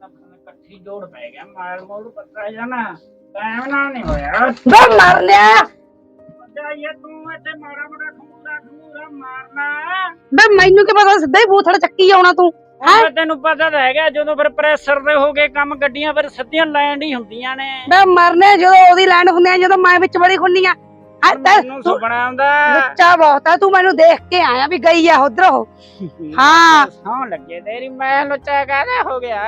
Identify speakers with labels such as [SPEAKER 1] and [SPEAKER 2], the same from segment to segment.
[SPEAKER 1] ਤਾਂ ਫਿਰ ਇਕੱਠੀ ਜੋੜ ਪੈ ਗਿਆ ਮਾਲ ਮੋਲ ਪੱਕਾ ਜਾਣਾ ਟਾਈਮ ਨਾਲ ਨਹੀਂ ਹੋਇਆ।
[SPEAKER 2] ਬੇ ਮਰ ਲਿਆ।
[SPEAKER 1] ਪਤਾ ਇਹ ਤੂੰ ਇੱਥੇ ਮਾੜਾ ਮਾੜਾ ਖਮੂਰਾ ਖਮੂਰਾ ਮਾਰਨਾ।
[SPEAKER 2] ਬੇ ਮੈਨੂੰ ਕੀ ਪਤਾ ਸਿੱਧਾ ਹੀ ਬੂਥੜ ਚੱਕੀ ਆਉਣਾ ਤੂੰ ਹੈਂ?
[SPEAKER 1] ਤੈਨੂੰ ਪਤਾ ਤਾਂ ਹੈਗਾ ਜਦੋਂ ਫਿਰ ਪ੍ਰੈਸ਼ਰ ਦੇ ਹੋ ਗਏ ਕੰਮ ਗੱਡੀਆਂ ਫਿਰ ਸਿੱਧੀਆਂ ਲੈਂਡ ਹੀ ਹੁੰਦੀਆਂ ਨੇ।
[SPEAKER 2] ਬੇ ਮਰਨੇ ਜਦੋਂ ਉਹਦੀ ਲੈਂਡ ਹੁੰਦੀ ਆ ਜਦੋਂ ਮੈਂ ਵਿੱਚ ਬੜੀ ਹੁੰਨੀ ਆ ਤੇ
[SPEAKER 1] ਮੈਨੂੰ
[SPEAKER 2] ਤੂੰ
[SPEAKER 1] ਸੁਪਨਾ ਆਉਂਦਾ।
[SPEAKER 2] ਲੁੱਚਾ ਬਹੁਤ ਆ ਤੂੰ ਮੈਨੂੰ ਦੇਖ ਕੇ ਆਇਆ ਵੀ ਗਈ ਆ ਉਧਰ। ਉਹ ਹਾਂ।
[SPEAKER 1] ਸੌ ਲੱਗੇ ਤੇਰੀ ਮੈਂ ਲੁੱਚਾ ਕਾਹਦਾ ਹੋ ਗਿਆ।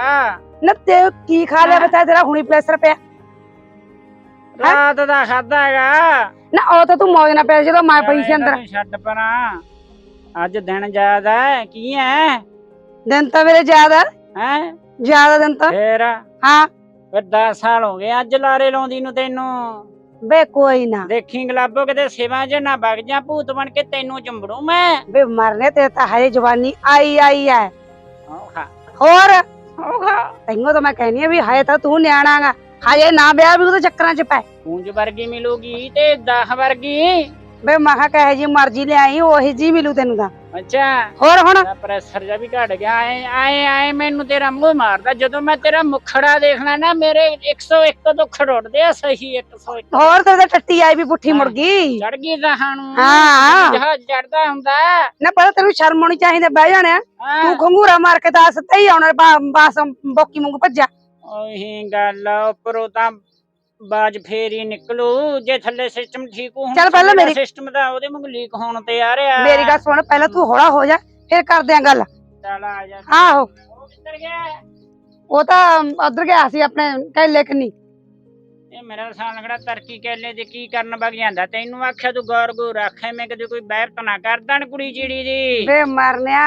[SPEAKER 2] ਨਾ ਤੇ ਕੀ ਖਾ ਲਿਆ ਬਤਾ ਤੇਰਾ ਹੁਣੀ ਪ੍ਰੈਸ਼ਰ ਪਿਆ।
[SPEAKER 1] ਰਾਤ ਦਾ ਖਾਦਾ ਹੈਗਾ।
[SPEAKER 2] ਨਾ ਉਹ ਤਾਂ ਤੂੰ ਮੌਜ ਨਾ ਪਿਆ ਜਦੋਂ ਮੈਂ ਪਈ ਸੀ ਅੰਦਰ।
[SPEAKER 1] ਤੂੰ ਛੱਡ ਪਰਾਂ। ਅੱਜ ਦਿਨ ਜ਼ਿਆਦਾ ਕੀ ਹੈ
[SPEAKER 2] ਦਿਨ ਤਾਂ ਮੇਰੇ ਜ਼ਿਆਦਾ
[SPEAKER 1] ਹੈ?
[SPEAKER 2] ਜ਼ਿਆਦਾ ਦਿਨ ਤਾਂ।
[SPEAKER 1] ਫੇਰ?
[SPEAKER 2] ਹਾਂ।
[SPEAKER 1] ਫਿਰ 10 ਸਾਲ ਹੋ ਗਏ ਅੱਜ ਲਾਰੇ ਲਾਉਂਦੀ ਨੂੰ ਤੈਨੂੰ।
[SPEAKER 2] ਬੇ ਕੋਈ ਨਾ।
[SPEAKER 1] ਦੇਖੀ ਗਲਾਬੋ ਕਿਤੇ ਸੇਵਾ ਚ ਨਾ ਵਗ ਜਾ ਭੂਤ ਬਣ ਕੇ ਤੈਨੂੰ ਚੰਬੜੂ ਮੈਂ।
[SPEAKER 2] ਬੇ ਮਰਨੇ ਤੇ ਤਾਂ ਹਜੇ ਜਵਾਨੀ ਆਈ ਆਈ ਐ।
[SPEAKER 1] ਔਖਾ।
[SPEAKER 2] ਹੋਰ?
[SPEAKER 1] ਔਖਾ।
[SPEAKER 2] ਤੈਨੂੰ ਤਾਂ ਮੈਂ ਕਹਿਨੀ ਆ ਵੀ ਹਜੇ ਤਾਂ ਤੂੰ ਨਿਆਣਾਗਾ ਹਜੇ ਨਾ ਵਿਆਹ ਵੀ ਉਹਦੇ ਚੱਕਰਾਂ 'ਚ ਪੈ।
[SPEAKER 1] ਪੂੰਜ ਵਰਗੀ ਮਿਲੂਗੀ ਤੇ 10 ਵਰਗੀ।
[SPEAKER 2] ਬੇ ਮਹਾ ਕਹੇ ਜੀ ਮਰਜ਼ੀ ਲਿਆਈ ਉਹੀ ਜੀ ਮਿਲੂ ਤੈਨੂੰ ਤਾਂ।
[SPEAKER 1] ਅੱਛਾ।
[SPEAKER 2] ਹੋਰ ਹੁਣ?
[SPEAKER 1] ਪ੍ਰੈਸ਼ਰ ਜਾ ਵੀ ਘਟ ਗਿਆ। ਆਏ ਆਏ ਆਏ ਮੈਨੂੰ ਤੇਰਾ ਮੂੰਹ ਮਾਰਦਾ। ਜਦੋਂ ਮੈਂ ਤੇਰਾ ਮੁਖੜਾ ਦੇਖਣਾ ਨਾ ਮੇਰੇ 101 ਤੋਂ ਖੜੋੜਦੇ ਆ ਸਹੀ 101
[SPEAKER 2] ਹੋਰ ਤੇ ਟੱਟੀ ਆਈ ਵੀ ਪੁੱਠੀ ਮੁੜ ਗਈ।
[SPEAKER 1] ਚੜ ਗਈ ਦਹਾਂ ਨੂੰ
[SPEAKER 2] ਹਾਂ।
[SPEAKER 1] ਜਹਾਜ਼ ਚੜਦਾ ਹੁੰਦਾ।
[SPEAKER 2] ਨਾ ਪਰ ਤੈਨੂੰ ਸ਼ਰਮ ਆਉਣੀ ਚਾਹੀਦੀ ਬਹਿ ਜਾਣਿਆ
[SPEAKER 1] ਹਾਂ।
[SPEAKER 2] ਤੂੰ ਖੰਗੂਰਾ ਮਾਰ ਕੇ ਦੱਸ ਤੇ ਹੀ ਆਉਣਾ ਬਾਸ ਬੋਕੀ ਵਾਂਗੂ ਭੱਜਿਆ।
[SPEAKER 1] ਉਹੀ ਗੱਲ ਉੱਪਰੋਂ ਤਾਂ ਬਾਜ ਫੇਰ ਹੀ ਨਿਕਲੂ ਜੇ ਥੱਲੇ ਸਿਸਟਮ ਠੀਕ ਹੋ
[SPEAKER 2] ਚੱਲ ਪਹਿਲਾਂ ਮੇਰੀ-
[SPEAKER 1] ਸਿਸਟਮ ਦਾ ਉਹਦੇ ਵਾਂਗ ਲੀਕ ਹੋਣ ਤੇ ਆ ਰਿਹਾ
[SPEAKER 2] ਮੇਰੀ ਗੱਲ ਸੁਣ ਪਹਿਲਾਂ ਤੂੰ ਹੌਲਾ ਹੋ ਜਾ ਫਿਰ ਕਰਦੇ ਆਂ ਗੱਲ।
[SPEAKER 1] ਚੱਲ ਆ ਜਾ।
[SPEAKER 2] ਆਹੋ।
[SPEAKER 1] ਉਹ ਕਿੱਧਰ ਗਿਆ?
[SPEAKER 2] ਉਹ ਤਾਂ ਉਧਰ ਗਿਆ ਸੀ ਆਪਣੇ ਕਹਿਲੇ ਕਨੀ।
[SPEAKER 1] ਇਹ ਮੇਰਾ ਸਾਲਗੜਾ ਤਰਕੀ ਕਹਿਲੇ ਦੇ ਕੀ ਕਰਨ ਵਗ ਜਾਂਦਾ। ਤੈਨੂੰ ਆਖਿਆ ਤੂੰ ਗੌਰ ਗੋ ਰੱਖ ਮੈਂ ਕਦੇ ਕੋਈ ਬਹਿਬਤ ਨਾ ਕਰਦਣ ਕੁੜੀ ਚਿੜੀ ਦੀ।
[SPEAKER 2] ਵੇ ਮਰਨਿਆ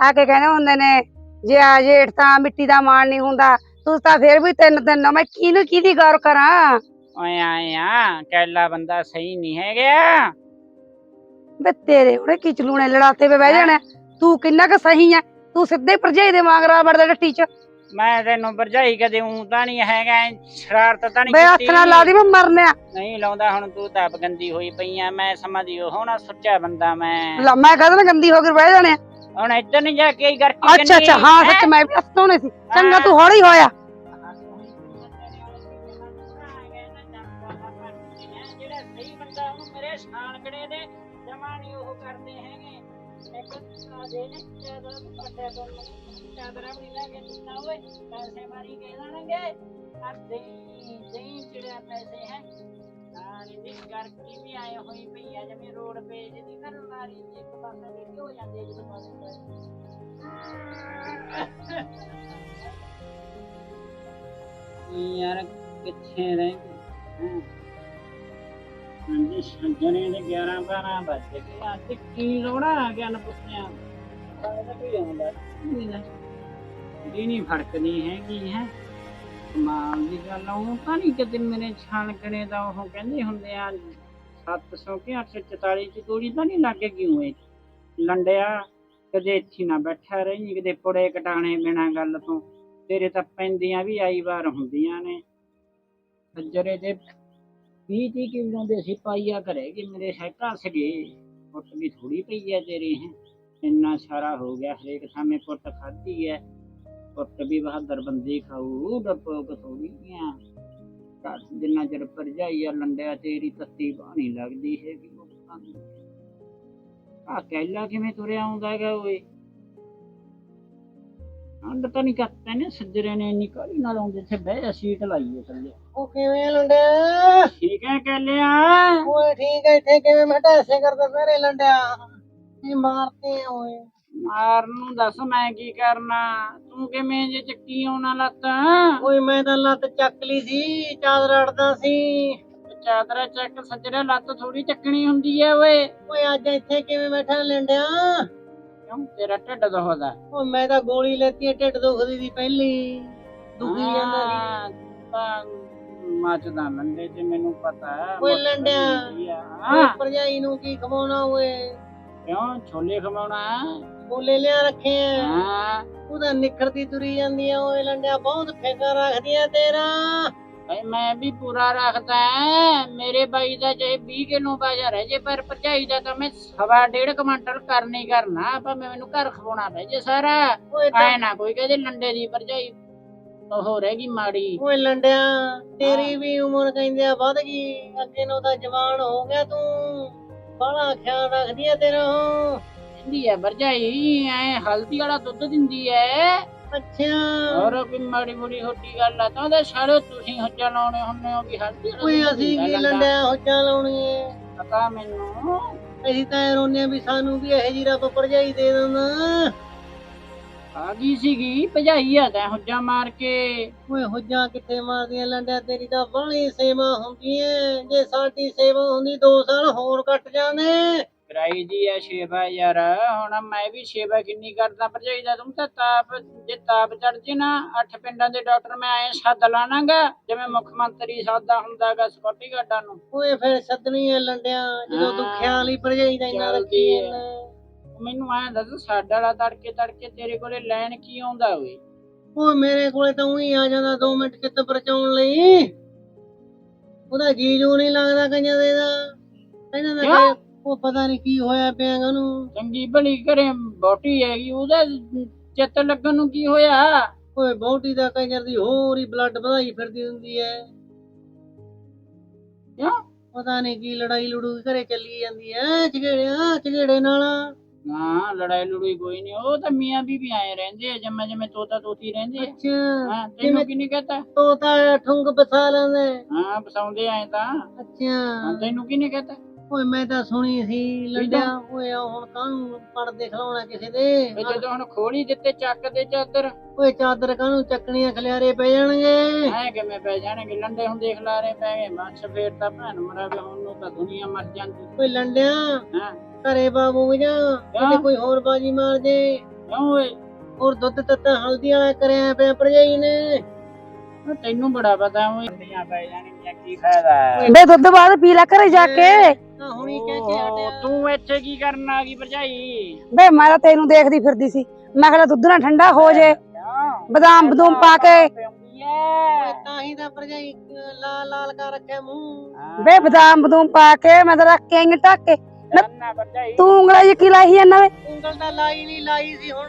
[SPEAKER 2] ਆ ਕੇ ਕਹਿੰਦੇ ਹੁੰਦੇ ਨੇ ਜੇ ਆ ਜੇਠ ਤਾਂ ਮਿੱਟੀ ਦਾ ਮਾਣ ਨਹੀਂ ਹੁੰਦਾ ਤੂੰ ਤਾਂ ਫਿਰ ਵੀ ਤਿੰਨ ਤਿੰਨ ਮੈਂ ਕਿਹਨੂੰ ਕਿਹਦੀ ਗੌਰ ਕਰਾਂ?
[SPEAKER 1] ਓਏ ਆਏ ਆ ਕੈਲਾ ਬੰਦਾ ਸਹੀ ਨਹੀਂ ਹੈਗਾ।
[SPEAKER 2] ਵੇ ਤੇਰੇ ਉਹਨੇ ਕੀ ਚਲੂਣੇ ਲੜਾਤੇ ਵੇ ਬਹਿ ਜਾਣਾ। ਤੂੰ ਕਿੰਨਾ ਕੁ ਸਹੀ ਆ ਤੂੰ ਸਿੱਧੇ ਭਰਜਾਈ ਦੇ ਮਾਂਗਰਾ ਵੜਦਾ ਡੱਟੀ ਚ।
[SPEAKER 1] ਮੈਂ ਤੈਨੂੰ ਭਰਜਾਈ ਕਦੇ ਉਂ ਤਾਂ ਨਹੀਂ ਹੈਗਾ ਸ਼ਰਾਰਤ ਤਾਂ ਨਹੀਂ
[SPEAKER 2] ਵੇ ਹੱਥ ਨਾਲ ਲਾ ਦੀ ਮੈਂ ਮਰਨਿਆ
[SPEAKER 1] ਨਹੀਂ ਲਾਉਂਦਾ ਹੁਣ ਤੂੰ ਤਾਂ ਗੰਦੀ ਹੋਈ ਪਈ ਆ ਮੈਂ ਸਮਝਦੀ ਹੋਣਾ ਸੁੱਚਾ ਬੰਦਾ ਮੈਂ।
[SPEAKER 2] ਲਾ ਮੈਂ ਕਹਦਾ ਗੰਦੀ ਹੋ ਕੇ ਬਹਿ ਜਾਣੇ
[SPEAKER 1] ਹੁਣ ਇੱਧਰ ਨਹੀਂ ਜਾ ਕੇ ਕਰਕੇ
[SPEAKER 2] ਅੱਛਾ ਅੱਛਾ ਹਾਂ ਸੱਚ ਮੈਂ ਵੀ ਹੱਥ ਧੋਣੇ ਸੀ। ਚੰਗਾ ਤੂੰ ਹੌਲੀ ਹੋਇਆ।
[SPEAKER 1] ਯਾਰ ਕਿੱਥੇ ਰਹਿ ਗਏ ਹਾਂ। ਹਾਂਜੀ ਸੰਜਣੇ ਦੇ 11 12 ਵੱਜ ਗਏ ਅੱਜ ਕੀ ਲੋੜਾ ਆ ਗਿਆ ਨਾ ਪੁੱਛਿਆ ਤਾਂ ਕੋਈ ਨਹੀਂ ਨਾ ਨਹੀਂ ਫਰਕਦੀ ਹੈਗੀ ਹੈ। ਕਮਾਲ ਦੀ ਗੱਲ ਆ, ਉਹ ਤਾਂ ਨਹੀਂ ਕਿਤੇ ਮੇਰੇ ਛਾਣਕਣੇ ਦਾ ਉਹ ਕਹਿੰਦੇ ਹੁੰਦੇ ਆ 700 ਕਿ 844 ਚ ਗੋਲੀ ਤਾਂ ਨਹੀਂ ਲੱਗ ਗਈ ਹੋਏ? ਲੰਡਿਆ ਕਦੇ ਇੱਥੇ ਨਾ ਬੈਠਾ ਰਹੀ ਕਦੇ ਪੁੜੇ ਕਟਾਣੇ ਬਿਨਾਂ ਗੱਲ ਤੋਂ। ਤੇਰੇ ਤਾਂ ਪੈਂਦੀਆਂ ਵੀ ਆਈ ਵਾਰ ਹੁੰਦੀਆਂ ਨੇ। ਸੱਜਰੇ ਦੇ 20 30 ਕਿਲੋ ਦੇ ਅਸੀਂ ਪਾਈਆ ਕਰੇਗੇ ਮੇਰੇ ਸਾਈਕਲ ਸਗੇ ਪੁੱਟ ਵੀ ਥੋੜੀ ਪਈ ਹੈ ਤੇਰੀ ਹੈ। ਇੰਨਾ ਸਾਰਾ ਹੋ ਗਿਆ ਹਰੇਕ ਥਾਵੇਂ ਪੁੱਟ ਖਾਧੀ ਹੈ। ਪੁੱਟ ਵੀ ਬਹਾਦਰ ਬੰਦੇ ਖਾਊ ਡੱਪੋਕ ਥੋੜੀ ਆ ਘਰ ਜਿੰਨਾ ਚਿਰ ਭਰਜਾਈ ਆ ਲੰਡਿਆ ਤੇਰੀ ਤੱਤੀ ਬਾਣੀ ਲੱਗਦੀ ਹੈਗੀ ਲੋਕਾਂ ਦੀ। ਆ ਕਹਿਲਾ ਕਿਵੇਂ ਤੁਰਿਆ ਆਉਂਦਾ ਹੈਗਾ ਓਏ? ਅੰਡ ਤਾਂ ਨਹੀਂ ਕਰਤਾ ਨੇ ਸੱਜਰੇ ਨੇ ਇੰਨੀ ਕਾਲੀ ਨਾਲ ਆਉਂਦੇ ਇੱਥੇ ਬਹਿ ਜਾ ਸੀਟ ਲਾਈਏ ਥੱਲੇ।
[SPEAKER 3] ਉਹ ਕਿਵੇਂ ਲੰਡਿਆ?
[SPEAKER 1] ਠੀਕ ਹੈ ਕਹਿਲਿਆ
[SPEAKER 3] ਓਏ ਠੀਕ ਹੈ ਇੱਥੇ ਕਿਵੇਂ ਮੈਂ ਢੈਸੇ ਕਰਦਾ ਸਾਰੇ ਲੰਡਿਆ। ਇਹ ਮਾਰਤੇ ਆ ਓਏ?
[SPEAKER 1] ਮਾਰਨ ਨੂੰ ਦੱਸ ਮੈਂ ਕੀ ਕਰਨਾ? ਤੂੰ ਕਿਵੇਂ ਜੇ ਚੱਕੀ ਆਉਣਾ ਲੱਤ?
[SPEAKER 3] ਓਏ ਮੈਂ ਤਾਂ ਲੱਤ ਚੱਕ ਲਈ ਸੀ ਚਾਦਰ ਅੜਦਾ ਸੀ।
[SPEAKER 1] ਚਾਦਰਾ ਚੱਕ ਸੱਜਰੇ ਲੱਤ ਥੋੜੀ ਚੱਕਣੀ ਹੁੰਦੀ ਐ ਓਏ।
[SPEAKER 3] ਓਏ ਅੱਜ ਇੱਥੇ ਕਿਵੇਂ ਬੈਠਾ ਲੰਡਿਆ
[SPEAKER 1] ਕਿਉਂ? ਤੇਰਾ ਢਿੱਡ ਦੁਖਦਾ।
[SPEAKER 3] ਓ ਮੈਂ ਤਾਂ ਗੋਲੀ ਲੈਤੀ ਹੈ, ਢਿੱਡ ਦੁਖਦੀ ਸੀ ਪਹਿਲੀ। ਦੁਖੀ ਜਾਂਦਾ ਸੀ।
[SPEAKER 1] ਤਾਂ ਮੱਚਦਾ ਲੰਡੇ ਤੇ ਮੈਨੂੰ ਪਤਾ।
[SPEAKER 3] ਓਏ ਲੰਡਿਆ। ਭਰਜਾਈ ਨੂੰ ਕੀ ਖਵਾਉਣਾ ਓਏ?
[SPEAKER 1] ਕਿਉਂ? ਛੋਲੇ ਖਵਾਉਣਾ
[SPEAKER 3] ਬੋਲੇ ਲਿਆ ਰੱਖੇ ਆ।
[SPEAKER 1] ਹਾਂ।
[SPEAKER 3] ਉਹਦਾ ਨਿਖਰਦੀ ਤੁਰੀ ਜਾਂਦੀ ਆ ਓਏ ਲੰਡਿਆ ਬਹੁਤ ਫਿਕਰ ਰੱਖਦੀ ਆ ਤੇਰਾ।
[SPEAKER 1] ਭਾਈ ਮੈਂ ਵੀ ਪੂਰਾ ਰੱਖਦਾ ਹਾਂ। ਮੇਰੇ ਬਾਈ ਦਾ ਚਾਹੇ 20 ਕਿਲੋ ਬਾਜ਼ਾਰ ਹੈ ਜੇ ਪਰ ਭਰਜਾਈ ਦਾ ਤਾਂ ਮੈਂ ਸਵਾ ਡੇਢ ਕੁਇੰਟਲ ਕਰਨੀ ਕਰਨਾ। ਆਪਾਂ ਮੈਨੂੰ ਘਰ ਖਵਾਉਣਾ ਪੈ ਜੇ ਸਾਰਾ। ਐ ਨਾ ਕੋਈ ਕਹਦੇ ਲੰਡੇ ਦੀ ਭਰਜਾਈ ਉਹ ਰਹਿ ਗਈ ਮਾੜੀ।
[SPEAKER 3] ਓਏ ਲੰਡਿਆ ਤੇਰੀ ਵੀ ਉਮਰ ਕਹਿੰਦੇ ਆ ਵੱਧ ਗਈ। ਅੱਗੇ ਨੂੰ ਤਾਂ ਜਵਾਨ ਹੋ ਗਿਆ ਤੂੰ। ਬੜਾ ਖਿਆਲ ਰੱਖਦੀ ਆ ਤੇਰਾ।
[SPEAKER 1] ਕਹਿੰਦੀ ਐ ਭਰਜਾਈ ਐ ਹਲਦੀ ਵਾਲਾ ਦੁੱਧ ਦਿੰਦੀ ਐ।
[SPEAKER 3] ਅੱਛਾ।
[SPEAKER 1] ਹੋਰ ਕੋਈ ਮਾੜੀ ਮੋੜੀ ਹੋਟੀ ਗੱਲ ਆ ਤਾਂ ਉਹਦੇ ਸਾਰੇ ਤੁਸੀਂ ਹੱਜਾ ਲਾਉਣੇ ਹੁੰਨੇ ਹੋ ਵੀ ਹਲਦੀ ਵਾਲਾ ਦੁੱਧ
[SPEAKER 3] ਅਸੀਂ ਕੀ
[SPEAKER 1] ਲੰਡਾ।
[SPEAKER 3] ਲੰਡਿਆ ਹੋਚਾਂ ਲਾਉਣੀ ਏ
[SPEAKER 1] ਪਤਾ ਮੈਨੂੰ।
[SPEAKER 3] ਅਸੀਂ ਤਾਂ ਇਹ ਰੋਨੇ ਵੀ ਸਾਨੂੰ ਵੀ ਇਹ ਜੀ ਰੱਬ ਭਰਜਾਈ ਦੇ ਦਿੰਦਾ
[SPEAKER 1] ਆ ਗਈ ਸੀਗੀ ਭਜਾਈ ਆ ਤੈਂ ਹੁੱਜਾ ਮਾਰ ਕੇ।
[SPEAKER 3] ਓਏ ਹੁੱਜਾਂ ਕਿੱਥੇ ਮਾਰਦੀਆਂ ਲੰਡਿਆ ਤੇਰੀ ਤਾਂ ਬੜੀ ਸੇਵਾ ਹੁੰਦੀ ਏ ਜੇ ਸਾਡੀ ਸੇਵਾ ਹੁੰਦੀ 2 ਸਾਲ ਹੋਰ ਕੱਟ ਜਾਂਦੇ।
[SPEAKER 1] ਕਰਾਈ ਦੀ ਐ ਸੇਵਾ ਯਾਰ ਹੁਣ ਮੈਂ ਵੀ ਸੇਵਾ ਕਿੰਨੀ ਕਰਦਾ ਭਰਜਾਈ ਦਾ ਤੂੰ ਤਾਂ ਤਾਪ ਜੇ ਤਾਪ ਚੜ ਜੇ ਨਾ ਅੱਠ ਪਿੰਡਾਂ ਦੇ ਡਾਕਟਰ ਮੈਂ ਐ ਸੱਦ ਲਾਣਾਗਾ ਜਿਵੇਂ ਮੁੱਖ ਮੰਤਰੀ ਸਾਦਾ ਹੁੰਦਾਗਾ ਸਕਿਉਰਟੀ ਗਾਰਡਾਂ ਨੂੰ।
[SPEAKER 3] ਓਏ ਫਿਰ ਸੱਦਣੀ ਏ ਲੰਡਿਆ ਜਦੋਂ ਤੂੰ। ਖਿਆਲ ਹੀ ਭਰਜਾਈ ਦਾ ਇੰਨਾ ਰੱਖੀ
[SPEAKER 1] ਏ। ਮੈਨੂੰ ਐ ਦੱਸ ਸਾਡਾ ਵਾਲਾ ਤੜਕੇ ਤੜਕੇ ਤੇਰੇ ਕੋਲੇ ਲੈਣ ਕੀ ਆਉਂਦਾ ਓਏ?
[SPEAKER 3] ਉਹ ਮੇਰੇ ਕੋਲੇ ਤਾਂ ਉਹੀ ਆ ਜਾਂਦਾ 2 ਮਿੰਟ ਚਿੱਤ ਪਰਚਾਉਣ ਲਈ। ਉਹਦਾ ਜੀ ਜੂ ਨਹੀਂ ਲੱਗਦਾ ਕੰਜਾਂ ਦੇ ਦਾ। ਕਹਿੰਦਾ ਨਾ
[SPEAKER 1] ਕਿਉਂ?
[SPEAKER 3] ਕਿ ਉਹ ਪਤਾ ਨਹੀਂ ਕੀ ਹੋਇਆ ਪਿਆ ਗਾ ਉਹਨੂੰ।
[SPEAKER 1] ਚੰਗੀ ਭਲੀ ਘਰੇ ਬੋਟੀ ਹੈਗੀ ਉਹਦਾ ਚਿੱਤ ਲੱਗਣ ਨੂੰ ਕੀ ਹੋਇਆ?
[SPEAKER 3] ਓਏ ਬੌਂਟੀ ਦਾ ਕੰਜਰ ਦੀ ਹੋਰ ਹੀ ਬਲੱਡ ਵਧਾਈ ਫਿਰਦੀ ਹੁੰਦੀ ਐ
[SPEAKER 1] ਕਿਉਂ?
[SPEAKER 3] ਪਤਾ ਨਹੀਂ ਕੀ ਲੜਾਈ ਲੜੂ ਘਰੇ ਚੱਲੀ ਜਾਂਦੀ ਐ ਝਗੜਿਆ ਝਗੜੇ ਨਾਲ।
[SPEAKER 1] ਨਾ ਲੜਾਈ ਲੜੂਈ ਕੋਈ ਨਹੀਂ ਉਹ ਤਾਂ ਮੀਆਂ ਬੀਬੀ ਆਏ ਰਹਿੰਦੇ ਆ ਜਿਵੇਂ ਜਿਵੇਂ ਤੋਤਾ ਤੋਤੀ ਰਹਿੰਦੇ ਆ।
[SPEAKER 3] ਅੱਛਾ
[SPEAKER 1] ਹਾਂ ਤੈਨੂੰ ਕੀ ਨਹੀਂ ਕਹਤਾ?
[SPEAKER 3] ਤੋਤਾ ਠੁੰਗ ਬਸਾ ਲੈਂਦੇ
[SPEAKER 1] ਹਾਂ। ਬਸਾਉਂਦੇ ਆਏ ਤਾਂ। ਹਾਂ,
[SPEAKER 3] ਅੱਛਾ
[SPEAKER 1] ਤੈਨੂੰ ਕੀ ਨਹੀਂ ਕਹਤਾ?
[SPEAKER 3] ਓਏ ਮੈਂ ਤਾਂ ਸੁਣੀ ਸੀ ਲੰਡਿਆ ਓਏ ਆਹ ਹੁਣ ਕਾਹਨੂੰ ਪੜਦੇ ਖਲਾਉਣਾ ਕਿਸੇ ਦੇ?
[SPEAKER 1] ਤੇ ਜਦੋਂ ਹੁਣ ਖੋਲੀ ਦਿੱਤੇ ਚੱਕ ਦੇ ਚਾਦਰ।
[SPEAKER 3] ਓਏ ਚਾਦਰ ਕਾਹਨੂੰ ਚੱਕਣੀਆਂ ਖਲਿਆਰੇ ਪੈ ਜਾਣਗੇ?
[SPEAKER 1] ਐ ਕਿਵੇਂ ਪੈ ਜਾਣਗੇ? ਲੰਡੇ ਹੁਣ ਦੇਖ ਲਾ ਰਹੇ ਪੈ ਗਏ। ਮਾਛ ਫੇਰ ਤਾਂ ਭੈਣ ਮਰਾਵੇ ਹੁਣ ਨੂੰ ਤਾਂ ਦੁਨੀਆ ਮਰ ਜਾਂਦੀ।
[SPEAKER 3] ਓਏ ਲੰਡਿਆ?
[SPEAKER 1] ਹਾਂ।
[SPEAKER 3] ਘਰੇ ਬਾਬੂ ਜਾ ਕਿਤੇ ਕੋਈ ਹੋਰ ਬਾਜੀ ਮਾਰ ਜੇ
[SPEAKER 1] ਕਿਉਂ ਓਏ।
[SPEAKER 3] ਹੋਰ ਦੁੱਧ ਤੱਤਾ ਹਲਦੀ ਵਾਲਾ ਕਰਿਆ ਪਿਆ ਭਰਜਾਈ ਨੇ।
[SPEAKER 1] ਉਹ ਤੈਨੂੰ ਬੜਾ ਪਤਾ ਓਏ। ਦੁਨੀਆ ਪੈ ਜਾਣਗੀਆਂ ਕੀ ਫਾਇਦਾ
[SPEAKER 2] ਬੇ ਦੁੱਧ ਬਾਅਦ ਪੀ ਲੈ ਘਰੇ ਜਾ ਕੇ।
[SPEAKER 3] ਤਾਂ ਹੁਣੀ ਕਹਿ ਕੇ ਹਟਿਆ।
[SPEAKER 1] ਤੂੰ ਇੱਥੇ ਕੀ ਕਰਨ ਆ ਗਈ ਭਰਜਾਈ?
[SPEAKER 2] ਬੇ ਮੈਂ ਤਾਂ ਤੈਨੂੰ ਦੇਖਦੀ ਫਿਰਦੀ ਸੀ। ਮੈਂ ਕਿਹਾ ਦੁੱਧ ਨਾ ਠੰਡਾ ਹੋ ਜੇ। ਬਦਾਮ ਬਦੂਮ ਪਾ ਕੇ।
[SPEAKER 3] ਓਏ
[SPEAKER 1] ਐ।
[SPEAKER 3] ਤਾਂ ਹੀ ਤਾਂ ਭਰਜਾਈ ਅਹ, ਲਾਲ ਲਾਲ ਕਰ ਰੱਖਿਆ ਮੂੰਹ।
[SPEAKER 2] ਬੇ ਬਦਾਮ ਬਦੂਮ ਪਾ ਕੇ ਮੈਂ ਤਾਂ ਰੱਖ ਕੇ ਆਈ ਆਂ ਢੱਕ ਕੇ।
[SPEAKER 1] ਨਾ ਭਰਜਾਈ।
[SPEAKER 2] ਤੂੰ ਉਂਗਲਾਂ ਜੀ ਕੀ ਲਾਈ ਜਾਂਦਾ ਵੇ
[SPEAKER 3] ਉਂਗਲ ਤਾਂ ਲਾਈ ਨਹੀਂ ਲਾਈ ਸੀ ਹੁਣ।